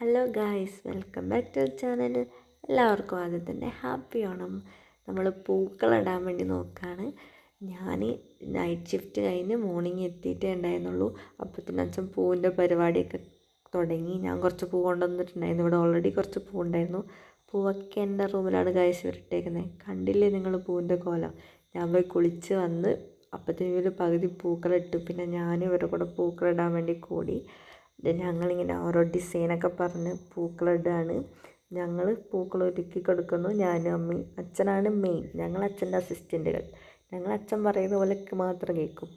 Hello guys welcome back to channel എല്ലാവർക്കും ആദ്യം തന്നെ ഹാപ്പി ഓണം. നമ്മൾ പൂക്കളിടാൻ വേണ്ടി നോക്കുകയാണ് ഞാൻ നൈറ്റ് ഷിഫ്റ്റ് കഴിഞ്ഞ് മോർണിംഗ് എത്തിയിട്ടേ ഉണ്ടായിരുന്നുള്ളൂ. അപ്പത്തിന് അച്ഛൻ പൂവിന്റെ പരിപാടിയൊക്കെ തുടങ്ങി. ഞാൻ കുറച്ച് പൂ കൊണ്ടുവന്നിട്ടുണ്ടായിരുന്നു. ഇവിടെ ഓൾറെഡി കുറച്ച് പൂ ഉണ്ടായിരുന്നു പൂവൊക്കെ എന്റെ റൂമിലാണ് ഗായ്സ് ഇവരിട്ടേക്കുന്നത് കണ്ടില്ലേ നിങ്ങൾ പൂവിന്റെ കോലം? ഞാൻ പോയി കുളിച്ച് വന്ന് അപ്പത്തിന് ഇവർ പകുതി പൂക്കളിട്ട് പിന്നെ ഞാനും ഇവരുടെ കൂടെ പൂക്കളിടാൻ വേണ്ടി കൂടി. ഞങ്ങളിങ്ങനെ ഓരോ ഡിസൈനൊക്കെ പറഞ്ഞ് പൂക്കളിടുകയാണ് ഞങ്ങൾ പൂക്കൾ ഒരുക്കി കൊടുക്കുന്നു. ഞാനും അമ്മയും അച്ഛനാണ് മെയിൻ. ഞങ്ങൾ അച്ഛന്റെ അസിസ്റ്റന്റുകൾ. ഞങ്ങൾ അച്ഛൻ പറയുന്ന പോലെയൊക്കെ മാത്രം കേൾക്കും.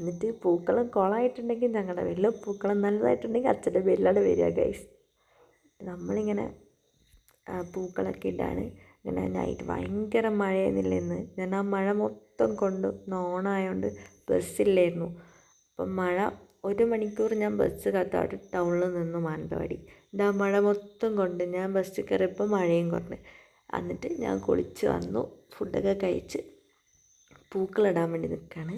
എന്നിട്ട് പൂക്കൾ കുളമായിട്ടുണ്ടെങ്കിൽ ഞങ്ങളുടെ പേരിലും പൂക്കൾ നല്ലതായിട്ടുണ്ടെങ്കിൽ അച്ഛന്റെ പേരിലാണ് വരിക ഗൈസ് നമ്മളിങ്ങനെ പൂക്കളൊക്കെ ഇടാണ്. ഇങ്ങനെ നൈറ്റ് ഭയങ്കര മഴയെന്നില്ലെന്ന് ഞാൻ ആ മഴ മൊത്തം കൊണ്ട് നോണായതുകൊണ്ട് ബസ്സില്ലായിരുന്നു അപ്പം മഴ ഒരു മണിക്കൂർ ഞാൻ ബസ് കാത്താട്ട് ടൗണിൽ നിന്നു മാനന്തവാടി എന്താ മഴ മൊത്തം കൊണ്ട് ഞാൻ ബസ്സിൽ കയറിയപ്പോൾ മഴയും കുറഞ്ഞ്. എന്നിട്ട് ഞാൻ കുളിച്ച് വന്നു ഫുഡൊക്കെ കഴിച്ച് പൂക്കളിടാൻ വേണ്ടി നിൽക്കുകയാണ്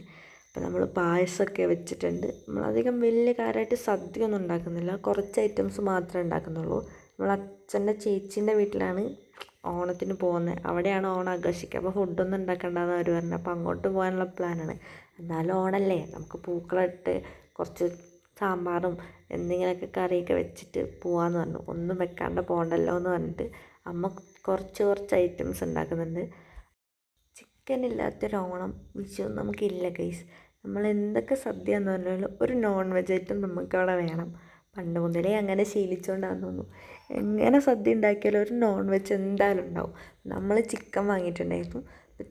അപ്പോൾ നമ്മൾ പായസമൊക്കെ വെച്ചിട്ടുണ്ട്. നമ്മളധികം വലിയ കാര്യമായിട്ട് സദ്യ ഒന്നും ഉണ്ടാക്കുന്നില്ല. കുറച്ച് ഐറ്റംസ് മാത്രമേ ഉണ്ടാക്കുന്നുള്ളൂ. നമ്മൾ അച്ഛന്റെ ചേച്ചീന്റെ വീട്ടിലാണ് ഓണത്തിന് പോകുന്നത്. അവിടെയാണ് ഓണം ആഘോഷിക്കുക. അപ്പോൾ ഫുഡൊന്നും ഉണ്ടാക്കേണ്ടതെന്ന് അവർ പറഞ്ഞു അപ്പോൾ അങ്ങോട്ട് പോകാനുള്ള പ്ലാനാണ് എന്നാലും ഓണല്ലേ. നമുക്ക് പൂക്കളിട്ട് കുറച്ച് സാമ്പാറും എന്തെങ്കിലുമൊക്കെ കറിയൊക്കെ വെച്ചിട്ട് പോവാന്ന് പറഞ്ഞു. ഒന്നും വെക്കാണ്ട് പോകണ്ടല്ലോ എന്ന് പറഞ്ഞിട്ട് അമ്മ കുറച്ച് കുറച്ച് ഐറ്റംസ് ഉണ്ടാക്കുന്നുണ്ട്. ചിക്കൻ ഇല്ലാത്തൊരോണം വിഷു നമുക്കില്ല ഗൈസ് നമ്മൾ എന്തൊക്കെ സദ്യ എന്ന് പറഞ്ഞാലും ഒരു നോൺ വെജ് ഐറ്റം നമുക്കവിടെ വേണം. പണ്ട് മുതലേ അങ്ങനെ ശീലിച്ചുകൊണ്ടാന്ന് തോന്നുന്നു. എങ്ങനെ സദ്യ ഉണ്ടാക്കിയാലും ഒരു നോൺ വെജ് എന്തായാലും ഉണ്ടാവും. നമ്മൾ ചിക്കൻ വാങ്ങിയിട്ടുണ്ടായിരുന്നു.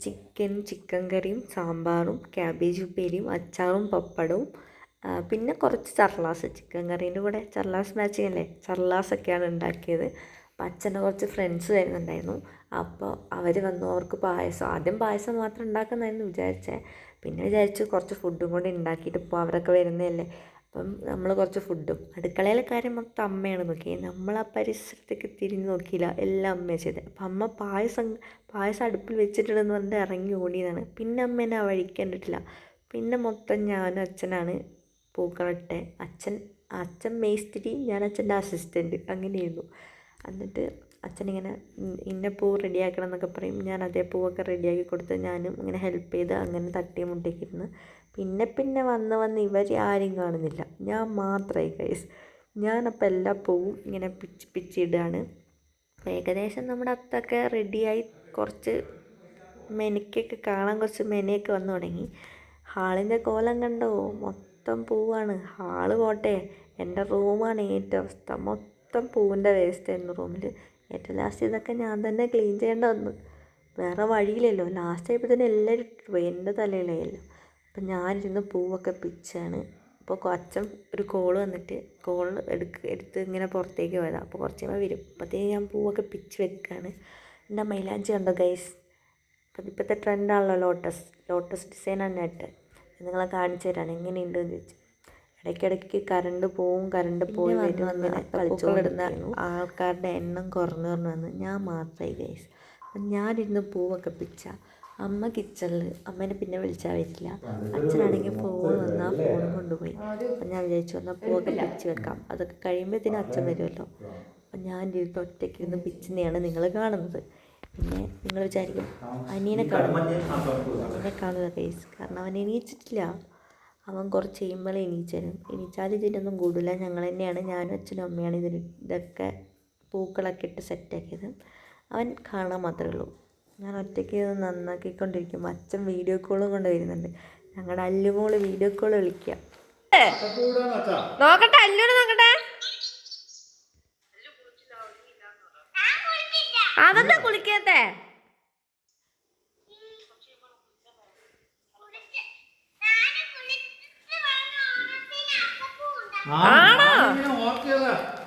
ചിക്കൻ ചിക്കൻ കറിയും സാമ്പാറും ക്യാബേജ് ഉപ്പേരിയും അച്ചാറും പപ്പടവും പിന്നെ കുറച്ച് ചർലാസ് ചിക്കൻ കറീന്റെ കൂടെ. ചർലാസ് മാച്ചിങ് അല്ലേ ചർലാസൊക്കെയാണ് ഉണ്ടാക്കിയത്. അപ്പം അച്ഛന്റെ കുറച്ച് ഫ്രണ്ട്സ് വരുന്നുണ്ടായിരുന്നു. അപ്പോൾ അവർ വന്നു. അവർക്ക് പായസം. ആദ്യം പായസം മാത്രം ഉണ്ടാക്കുന്നതായിരുന്നു വിചാരിച്ചേ. പിന്നെ വിചാരിച്ചു കുറച്ച് ഫുഡും കൂടി ഉണ്ടാക്കിയിട്ട് ഇപ്പോൾ അവരൊക്കെ വരുന്നതല്ലേ. അപ്പം നമ്മൾ കുറച്ച് ഫുഡും അടുക്കളയിലെ കാര്യം മൊത്തം അമ്മയാണ് നോക്കി നമ്മൾ ആ പരിസരത്തേക്ക് തിരിഞ്ഞ് നോക്കിയില്ല. എല്ലാം അമ്മയാണ് ചെയ്തത്. അപ്പം അമ്മ പായസം പായസം അടുപ്പിൽ വെച്ചിട്ടുണ്ടെന്ന് പറഞ്ഞിട്ട് ഇറങ്ങി ഓടിയതാണ്. പിന്നെ അമ്മേനെ ആ വഴിക്ക് കണ്ടിട്ടില്ല. പിന്നെ മൊത്തം ഞാനും അച്ഛനാണ് പൂക്കളിട്ടെ അച്ഛൻ അച്ഛൻ മേസ്തിരി ഞാൻ അച്ഛന്റെ അസിസ്റ്റന്റ് അങ്ങനെയായിരുന്നു. എന്നിട്ട് അച്ഛനിങ്ങനെ ഇന്ന പൂ റെഡിയാക്കണം എന്നൊക്കെ പറയും. ഞാൻ അതേ പൂവൊക്കെ റെഡിയാക്കി കൊടുത്ത് ഞാനും ഇങ്ങനെ ഹെൽപ്പ് ചെയ്ത് അങ്ങനെ തട്ടി മുട്ടിക്കിരുന്ന്. പിന്നെ പിന്നെ വന്ന് വന്ന് ഇവർ ആരും കാണുന്നില്ല. ഞാൻ മാത്രമായി കൈസ് ഞാനപ്പോൾ എല്ലാ പൂവും ഇങ്ങനെ പിച്ച് പിച്ചിടുകയാണ് ഏകദേശം നമ്മുടെ അത്തൊക്കെ റെഡിയായി കുറച്ച് മെനക്കൊക്കെ കാണാൻ കുറച്ച് മെനയൊക്കെ വന്നു തുടങ്ങി. ഹാളിന്റെ കോലം കണ്ടോ? മൊത്തം പൂവാണ്. ഹാൾ പോട്ടെ. എന്റെ റൂമാണ് ഏറ്റവും അവസ്ഥ. മൊത്തം പൂവിന്റെ വേസ്റ്റ് ആയിരുന്നു റൂമിൽ. ഏറ്റവും ലാസ്റ്റ് ഇതൊക്കെ ഞാൻ തന്നെ ക്ലീൻ ചെയ്യേണ്ട വന്നു. വേറെ വഴിയില്ലല്ലോ. ലാസ്റ്റ് ആയപ്പോൾ തന്നെ എല്ലാവരും ഇട്ടു. എന്റെ തലയിലായല്ലോ. അപ്പം ഞാനിരുന്ന് പൂവൊക്കെ പിച്ചാണ്. അപ്പോൾ അച്ഛൻ ഒരു കോൾ വന്നിട്ട് കോൾ എടുക്ക് എടുത്ത് ഇങ്ങനെ പുറത്തേക്ക് പോയതാണ് അപ്പോൾ കുറച്ച് കഴിയുമ്പോൾ വരും. അപ്പോഴത്തേക്ക് ഞാൻ പൂവൊക്കെ പിച്ച് വെക്കുകയാണ് എന്റെ മൈലാഞ്ചി കണ്ടോ ഗൈസ് അപ്പം ഇപ്പോഴത്തെ ട്രെൻഡാണല്ലോ ലോട്ടസ് ലോട്ടസ് ഡിസൈനാണ് ഇട്ടത് നിങ്ങളെ കാണിച്ചു തരാൻ എങ്ങനെയുണ്ടെന്ന് ചോദിച്ചു. ഇടയ്ക്കിടയ്ക്ക് കറണ്ട് പോവും കറണ്ട് പോയി വരും അങ്ങനെ കളിച്ചുകൊണ്ടിരുന്ന ആൾക്കാരുടെ എണ്ണം കുറഞ്ഞു കുറഞ്ഞു വന്ന് ഞാൻ മാത്രമായി ഗൈസ് അപ്പം ഞാനിരുന്ന് പൂവൊക്കെ പിച്ച അമ്മ കിച്ചണിൽ അമ്മേനെ പിന്നെ വിളിച്ചാൽ വരില്ല. അച്ഛനാണെങ്കിൽ ഫോൺ വന്നാൽ ഫോൺ കൊണ്ടുപോയി. അപ്പം ഞാൻ വിചാരിച്ചു വന്നാൽ പൂവൊക്കെ പിച്ച് വെക്കാം. അതൊക്കെ കഴിയുമ്പോഴത്തേനും അച്ഛൻ വരുമല്ലോ. അപ്പം ഞാൻ ഇരുന്ന് ഒറ്റയ്ക്ക് ഇരുന്ന് പിച്ചിനെയാണ് നിങ്ങൾ കാണുന്നത്. പിന്നെ നിങ്ങൾ വിചാരിക്കും അനിയനെ കാണും. അനിയനെ കാണുക കേസ് കാരണം അവൻ എണീച്ചിട്ടില്ല. അവൻ കുറച്ച് കഴിയുമ്പോൾ എണീച്ചരും എണീച്ചാൽ ഇതിനൊന്നും കൂടില്ല ഞങ്ങൾ തന്നെയാണ്. ഞാനും അച്ഛനും അമ്മയാണ് ഇതിന് ഇതൊക്കെ പൂക്കളൊക്കെ ഇട്ട് സെറ്റാക്കിയത് അവൻ കാണാൻ മാത്രമേ ഉള്ളൂ. ഞാൻ ഒറ്റയ്ക്ക് ഇത് നന്നാക്കിക്കൊണ്ടിരിക്കുമ്പോൾ അച്ഛൻ വീഡിയോ കോളും കൊണ്ട് വരുന്നുണ്ട്. ഞങ്ങളുടെ അല്ലുമോൾ വീഡിയോ കോൾ വിളിക്കുക നോക്കട്ടെ അല്ലൂടെ നോക്കട്ടെ. അതെന്താ കുളിക്കത്തെ?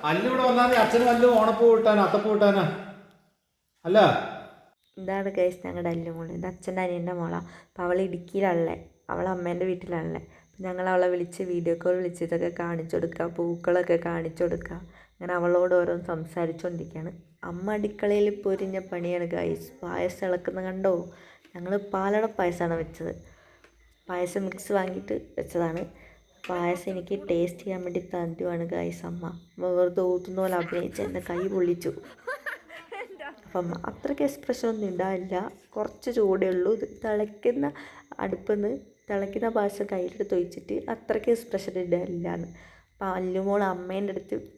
അല്ലിവിടെ വന്നാൽ അച്ഛനും അല്ലും ഓണപ്പൂ കിട്ടാനാ അത്തപ്പൂ കിട്ടാനാ അല്ല? ഇതാണ് കേസ് ഞങ്ങളുടെ അല്ലുമോൾ ഇത് അച്ഛന്റെ അനിയന്റെ മോളാണ് അപ്പോൾ അവൾ ഇടുക്കിയിലാണല്ലേ. അവൾ അമ്മേന്റെ വീട്ടിലാണല്ലേ. അപ്പം ഞങ്ങൾ അവളെ വിളിച്ച് വീഡിയോ കോൾ വിളിച്ചിട്ടൊക്കെ കാണിച്ചു കൊടുക്കുക പൂക്കളൊക്കെ കാണിച്ചു കൊടുക്കുക അങ്ങനെ അവളോട് ഓരോന്ന് സംസാരിച്ചുകൊണ്ടിരിക്കുകയാണ് അമ്മ അടുക്കളയിൽ പൊരിഞ്ഞ പണിയാണ് ഗൈസ് പായസം ഇളക്കുന്ന കണ്ടോ? ഞങ്ങൾ പാലട പായസമാണ് വെച്ചത്. പായസം മിക്സ് വാങ്ങിയിട്ട് വെച്ചതാണ്. പായസം എനിക്ക് ടേസ്റ്റ് ചെയ്യാൻ വേണ്ടി തരുവാണ് ഗൈസ് അമ്മ. അമ്മ വെറുതെ ഊത്തുന്ന പോലെ അഭിനയിച്ച് എന്റെ കൈ പൊള്ളിച്ചു. അപ്പം അത്രയ്ക്ക് എക്സ്പ്രഷൻ ഒന്നും ഉണ്ടാവില്ല കുറച്ച് ചൂടേ ഉള്ളൂ. ഇത് തിളയ്ക്കുന്ന അടുപ്പിൽ നിന്ന് തിളയ്ക്കുന്ന പായസം കയ്യിലെടുത്ത് ഒഴിച്ചിട്ട് അത്രയ്ക്ക് എക്സ്പ്രഷൻ ഉണ്ടാവില്ല എന്ന് അപ്പം അല്ലുമോൾ അമ്മേന്റെ അടുത്ത്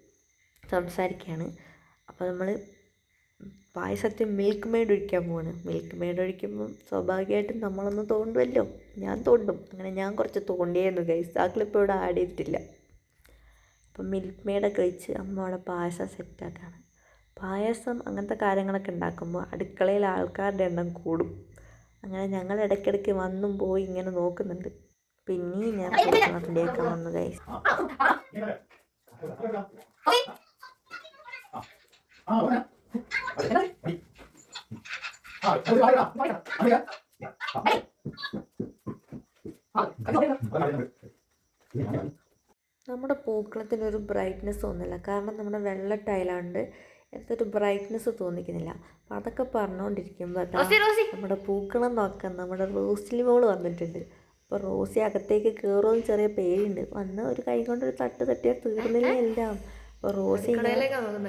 സംസാരിക്കുകയാണ്. അപ്പോൾ നമ്മൾ പായസത്തിൽ മിൽക്ക് മെയ്ഡ് ഒഴിക്കാൻ പോവാണ്. മിൽക്ക് മെയ്ഡ് ഒഴിക്കുമ്പം സ്വാഭാവികമായിട്ടും നമ്മളൊന്ന് തോണ്ടുമല്ലോ ഞാൻ തോണ്ടും. അങ്ങനെ ഞാൻ കുറച്ച് തോണ്ടിയായിരുന്നു ഗൈസ് ആ ക്ലിപ്പ് ഇവിടെ ആഡ് ചെയ്തിട്ടില്ല. അപ്പം മിൽക്ക് മെയ്ഡൊക്കെ ഒഴിച്ച് അമ്മ അവിടെ പായസം സെറ്റാക്കാണ് പായസം അങ്ങനത്തെ കാര്യങ്ങളൊക്കെ ഉണ്ടാക്കുമ്പോൾ അടുക്കളയിൽ ആൾക്കാരുടെ എണ്ണം കൂടും. അങ്ങനെ ഞങ്ങൾ ഇടയ്ക്കിടയ്ക്ക് വന്നും പോയി ഇങ്ങനെ നോക്കുന്നുണ്ട്. പിന്നെയും ഞാൻ റെഡിയാക്കാൻ വന്നു ഗൈസ് നമ്മുടെ പൂക്കളത്തിന് ഒരു ബ്രൈറ്റ്നെസ് തോന്നില്ല. കാരണം നമ്മുടെ വെള്ള ടൈലാണ്ട് എന്തൊരു ബ്രൈറ്റ്നെസ് തോന്നിക്കുന്നില്ല. അപ്പം അതൊക്കെ പറഞ്ഞുകൊണ്ടിരിക്കുമ്പോൾ നമ്മുടെ പൂക്കളം നോക്കാൻ നമ്മുടെ റോസ്ലി മോൾ വന്നിട്ടുണ്ട്. അപ്പോൾ റോസി അകത്തേക്ക് കയറുമെന്ന് ചെറിയ പേടിയുണ്ട്. വന്ന് ഒരു കൈ കൊണ്ട് ഒരു തട്ട് തട്ടിയാൽ തീർന്നില്ല എല്ലാം. റോസി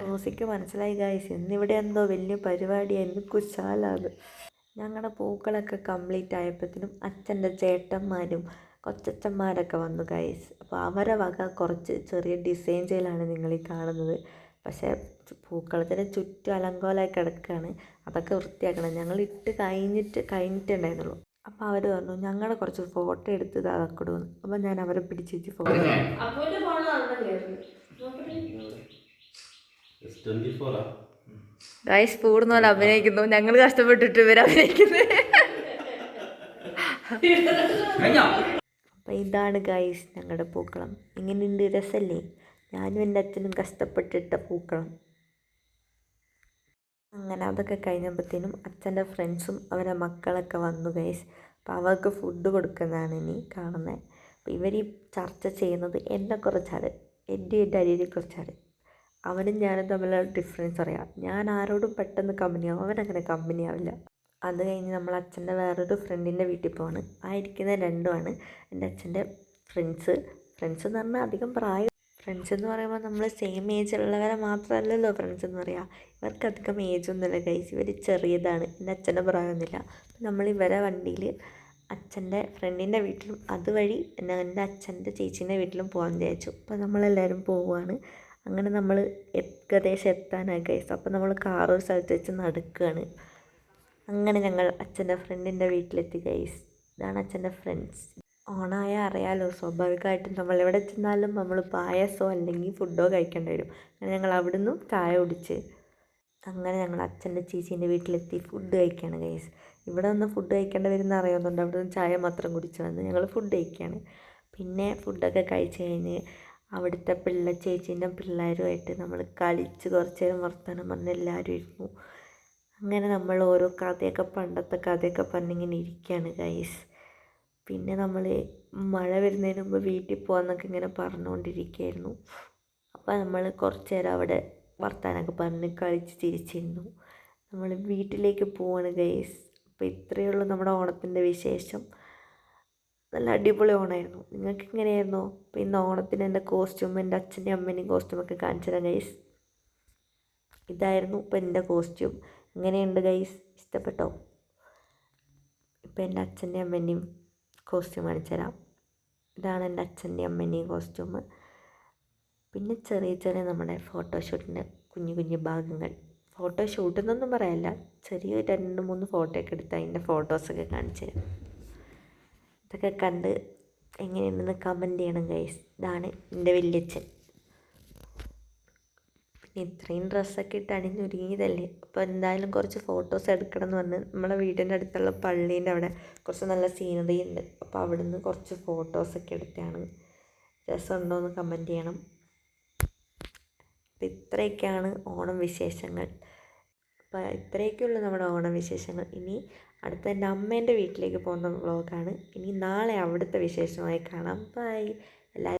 റോസിക്ക് മനസ്സിലായി ഗായ്സ് ഇന്നിവിടെ എന്തോ വലിയ പരിപാടിയായിരുന്നു കുശാലാത് ഞങ്ങളുടെ പൂക്കളൊക്കെ കംപ്ലീറ്റ് ആയപ്പോഴത്തേനും അച്ഛന്റെ ചേട്ടന്മാരും കൊച്ചച്ചന്മാരൊക്കെ വന്നു ഗൈസ് അപ്പോൾ അവരെ വക കുറച്ച് ചെറിയ ഡിസൈൻ ചെയ്യലാണ് നിങ്ങൾ ഈ കാണുന്നത്. പക്ഷേ പൂക്കളത്തിന് ചുറ്റും അലങ്കോലമായി കിടക്കുകയാണ് അതൊക്കെ വൃത്തിയാക്കണം. ഞങ്ങൾ ഇട്ട് കഴിഞ്ഞിട്ട് കഴിഞ്ഞിട്ടുണ്ടായിരുന്നുള്ളൂ. അപ്പോൾ അവർ പറഞ്ഞു ഞങ്ങൾ കുറച്ച് ഫോട്ടോ എടുത്ത് അതൊക്കെ അപ്പോൾ ഞാൻ അവരെ പിടിച്ചിട്ട് ഫോട്ടോ ഗൈസ് പൂർണ പോലെ അഭിനയിക്കുന്നു. ഞങ്ങൾ കഷ്ടപ്പെട്ടിട്ട് ഇവർ അഭിനയിക്കുന്നത് അപ്പോൾ ഇതാണ് ഗൈസ് ഞങ്ങളുടെ പൂക്കളം. ഇങ്ങനെയുണ്ട് രസല്ലേ? ഞാനും എന്റെ അച്ഛനും കഷ്ടപ്പെട്ടിട്ട പൂക്കളം. അങ്ങനെ അതൊക്കെ കഴിഞ്ഞപ്പോഴത്തേനും അച്ഛന്റെ ഫ്രണ്ട്സും അവരുടെ മക്കളൊക്കെ വന്നു ഗൈസ് അപ്പോൾ അവർക്ക് ഫുഡ് കൊടുക്കുന്നതാണ് ഇനി കാണുന്നത് അപ്പോൾ ഇവർ ഈ ചർച്ച ചെയ്യുന്നത് എന്നെ കുറിച്ചാണ് എന്റെ എന്റെ അനിയനെ കുറിച്ചാണ്. അവനും ഞാനും തമ്മിലുള്ള ഡിഫറൻസ് അറിയാം. ഞാൻ ആരോടും പെട്ടെന്ന് കമ്പനി കമ്പനിയാവും അവനങ്ങനെ കമ്പനി ആവില്ല. അത് കഴിഞ്ഞ് നമ്മൾ അച്ഛന്റെ വേറൊരു ഫ്രണ്ടിന്റെ വീട്ടിൽ പോവാണ്. ആ ഇരിക്കുന്ന രണ്ടുമാണ് എന്റെ അച്ഛന്റെ ഫ്രണ്ട്സ് ഫ്രണ്ട്സ് എന്ന് പറഞ്ഞാൽ അധികം പ്രായം. ഫ്രണ്ട്സ് എന്ന് പറയുമ്പോൾ നമ്മൾ സെയിം ഏജ് ഉള്ളവരെ മാത്രമല്ലല്ലോ ഫ്രണ്ട്സ് എന്ന് പറയുക ഇവർക്ക് അധികം ഏജ് ഒന്നുമില്ല ഗൈസ് ഇവർ ചെറിയതാണ്. എന്റെ അച്ഛന്റെ പ്രായമൊന്നുമില്ല. നമ്മൾ ഇവരെ വണ്ടിയിൽ അച്ഛന്റെ ഫ്രണ്ടിന്റെ വീട്ടിലും അതുവഴി എന്റെ അച്ഛന്റെ ചേച്ചീന്റെ വീട്ടിലും പോകാമെന്ന് വിചാരിച്ചു. അപ്പോൾ നമ്മളെല്ലാവരും പോവുകയാണ്. അങ്ങനെ നമ്മൾ ഏകദേശം എത്താനായി ഗൈസ് അപ്പോൾ നമ്മൾ കാർ ഒരു സ്ഥലത്ത് വെച്ച് നടക്കുകയാണ്. അങ്ങനെ ഞങ്ങൾ അച്ഛന്റെ ഫ്രണ്ടിന്റെ വീട്ടിലെത്തി ഗൈസ് ഇതാണ് അച്ഛന്റെ ഫ്രണ്ട്സ് ഓണായാൽ അറിയാലോ സ്വാഭാവികമായിട്ടും നമ്മൾ എവിടെ ചെന്നാലും നമ്മൾ പായസോ അല്ലെങ്കിൽ ഫുഡോ കഴിക്കേണ്ടി വരും. അങ്ങനെ ഞങ്ങൾ അവിടുന്ന് ചായ കുടിച്ച് അങ്ങനെ ഞങ്ങൾ അച്ഛന്റെ ചേച്ചീന്റെ വീട്ടിലെത്തി ഫുഡ് കഴിക്കുകയാണ് ഗൈസ് ഇവിടെ നിന്ന് ഫുഡ് കഴിക്കേണ്ടി വരുന്ന അറിയാവുന്നതുകൊണ്ട് അവിടെ നിന്ന് ചായ മാത്രം കുടിച്ച് വന്ന് ഞങ്ങൾ ഫുഡ് കഴിക്കുകയാണ് പിന്നെ ഫുഡൊക്കെ കഴിച്ച് കഴിഞ്ഞ് അവിടുത്തെ പിള്ള ചേച്ചീന്റെ പിള്ളേരുമായിട്ട് നമ്മൾ കളിച്ച് കുറച്ച് നേരം വർത്തമാനം പറഞ്ഞ് എല്ലാവരും ഇരുന്നു. അങ്ങനെ നമ്മൾ ഓരോ കഥയൊക്കെ പണ്ടത്തെ കഥയൊക്കെ പറഞ്ഞിങ്ങനെ ഇരിക്കുകയാണ് ഗൈസ് പിന്നെ നമ്മൾ മഴ വരുന്നതിന് മുമ്പ് വീട്ടിൽ പോകാമെന്നൊക്കെ ഇങ്ങനെ പറഞ്ഞുകൊണ്ടിരിക്കുകയായിരുന്നു അപ്പോൾ നമ്മൾ കുറച്ച് നേരം അവിടെ വർത്താനമൊക്കെ പറഞ്ഞ് കളിച്ച് ചിരിച്ചിരുന്നു. നമ്മൾ വീട്ടിലേക്ക് പോവാണ് ഗൈസ് അപ്പോൾ ഇത്രയേ ഉള്ളൂ നമ്മുടെ ഓണത്തിന്റെ വിശേഷം. നല്ല അടിപൊളി ഓണമായിരുന്നു നിങ്ങൾക്ക് എങ്ങനെയായിരുന്നു? അപ്പോൾ ഇന്ന് ഓണത്തിന് എന്റെ കോസ്റ്റ്യൂം എന്റെ അച്ഛന്റെയും അമ്മേന്റെയും കോസ്റ്റ്യൂമൊക്കെ കാണിച്ചു തരാം ഗൈസ് ഇതായിരുന്നു ഇപ്പോൾ എന്റെ കോസ്റ്റ്യൂം എങ്ങനെയുണ്ട് ഗൈസ് ഇഷ്ടപ്പെട്ടോ? ഇപ്പോൾ എന്റെ അച്ഛന്റെയും അമ്മേന്റെയും കോസ്റ്റ്യൂം കാണിച്ചു തരാം. ഇതാണ് എന്റെ അച്ഛന്റെയും അമ്മേന്റെയും കോസ്റ്റ്യൂം പിന്നെ ചെറിയ ചെറിയ നമ്മുടെ ഫോട്ടോഷൂട്ടിന്റെ കുഞ്ഞു കുഞ്ഞു ഭാഗങ്ങൾ. ഫോട്ടോഷൂട്ട് എന്നൊന്നും പറയല്ല. ചെറിയ രണ്ട് മൂന്ന് ഫോട്ടോ ഒക്കെ എടുത്ത് അതിന്റെ ഫോട്ടോസൊക്കെ കാണിച്ചു തരാം. ഇതൊക്കെ കണ്ട് എങ്ങനെയുണ്ടെന്ന് കമന്റ് ചെയ്യണം ഗൈസ് ഇതാണ് എന്റെ വല്യച്ഛൻ. ഇത്രയും ഡ്രസ്സൊക്കെ ഇട്ട് അണിഞ്ഞൊരുങ്ങിയതല്ലേ? അപ്പോൾ എന്തായാലും കുറച്ച് ഫോട്ടോസ് എടുക്കണം എന്ന് പറഞ്ഞ് നമ്മളെ വീടിന്റെ അടുത്തുള്ള പള്ളീന്റെ അവിടെ കുറച്ച് നല്ല സീനറി ഉണ്ട്. അപ്പോൾ അവിടുന്ന് കുറച്ച് ഫോട്ടോസൊക്കെ എടുത്താണ്. രസമുണ്ടോ എന്ന് കമന്റ് ചെയ്യണം. അപ്പോൾ ഇത്രയൊക്കെയാണ് ഓണം വിശേഷങ്ങൾ. അപ്പം ഇത്രയൊക്കെയുള്ളൂ നമ്മുടെ ഓണം വിശേഷങ്ങൾ. ഇനി അടുത്ത എന്റെ അമ്മേന്റെ വീട്ടിലേക്ക് പോകുന്ന വ്ളോഗാണ്. ഇനി നാളെ അവിടുത്തെ വിശേഷമായി കാണാം. ബൈ.